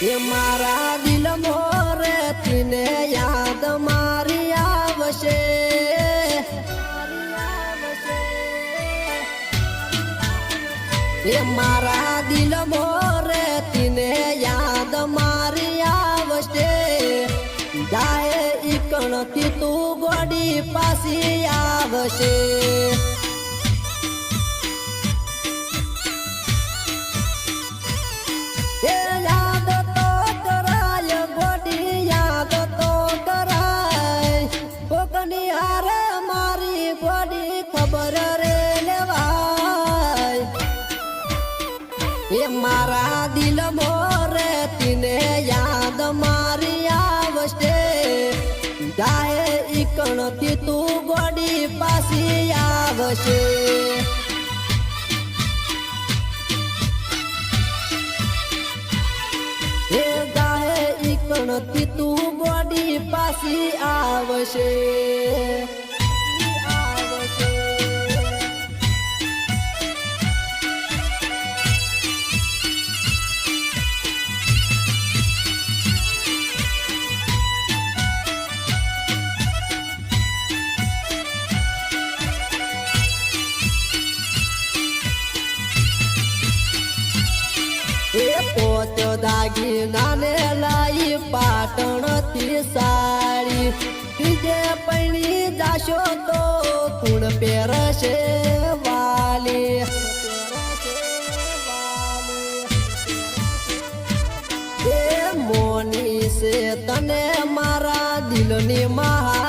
એ મારા દિલ મોરે તીને યાદ મારી આવશે. એ મારા દિલ મોરે તીને યાદ મારી આવશે. જાય ઈકણથી તું ગોડી પાછી આવશે. એ મારા દિલ મોરે, તીને યાદ મારી આવશે. જાય ઈકણથી તું ગોડી પાછી આવશે. એ ગાય ઈકણથી તું ગોડી પાછી આવશે. પોત દાગી નાને લાઈ પાટણથી સાડી બીજે પૈણી જાશો તો કુણ પહેરશે વાલી. મોની છે તને મારા દિલની મહારાણી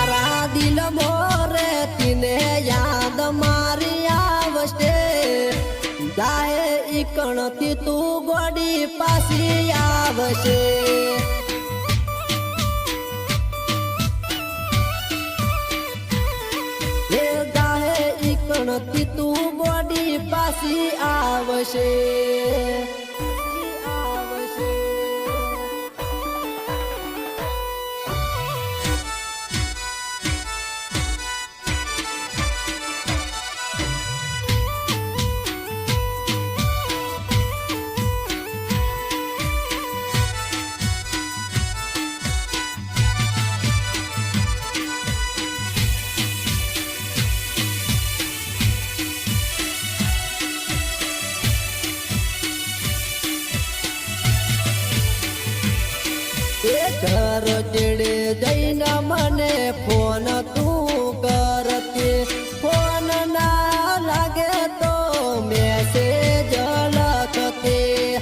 મારા દિલ મોરે તિને યાદ મારી આવશે. જાય ઈકણતી તું ગોડી પાછી આવશે. તું ગોડી પાછી આવશે. ઘર ચેડે જઈને મને ફોન તું કરતી ફોન ના લાગે તો મેસેજ લખતી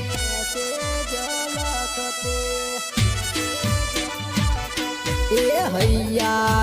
એ હૈયા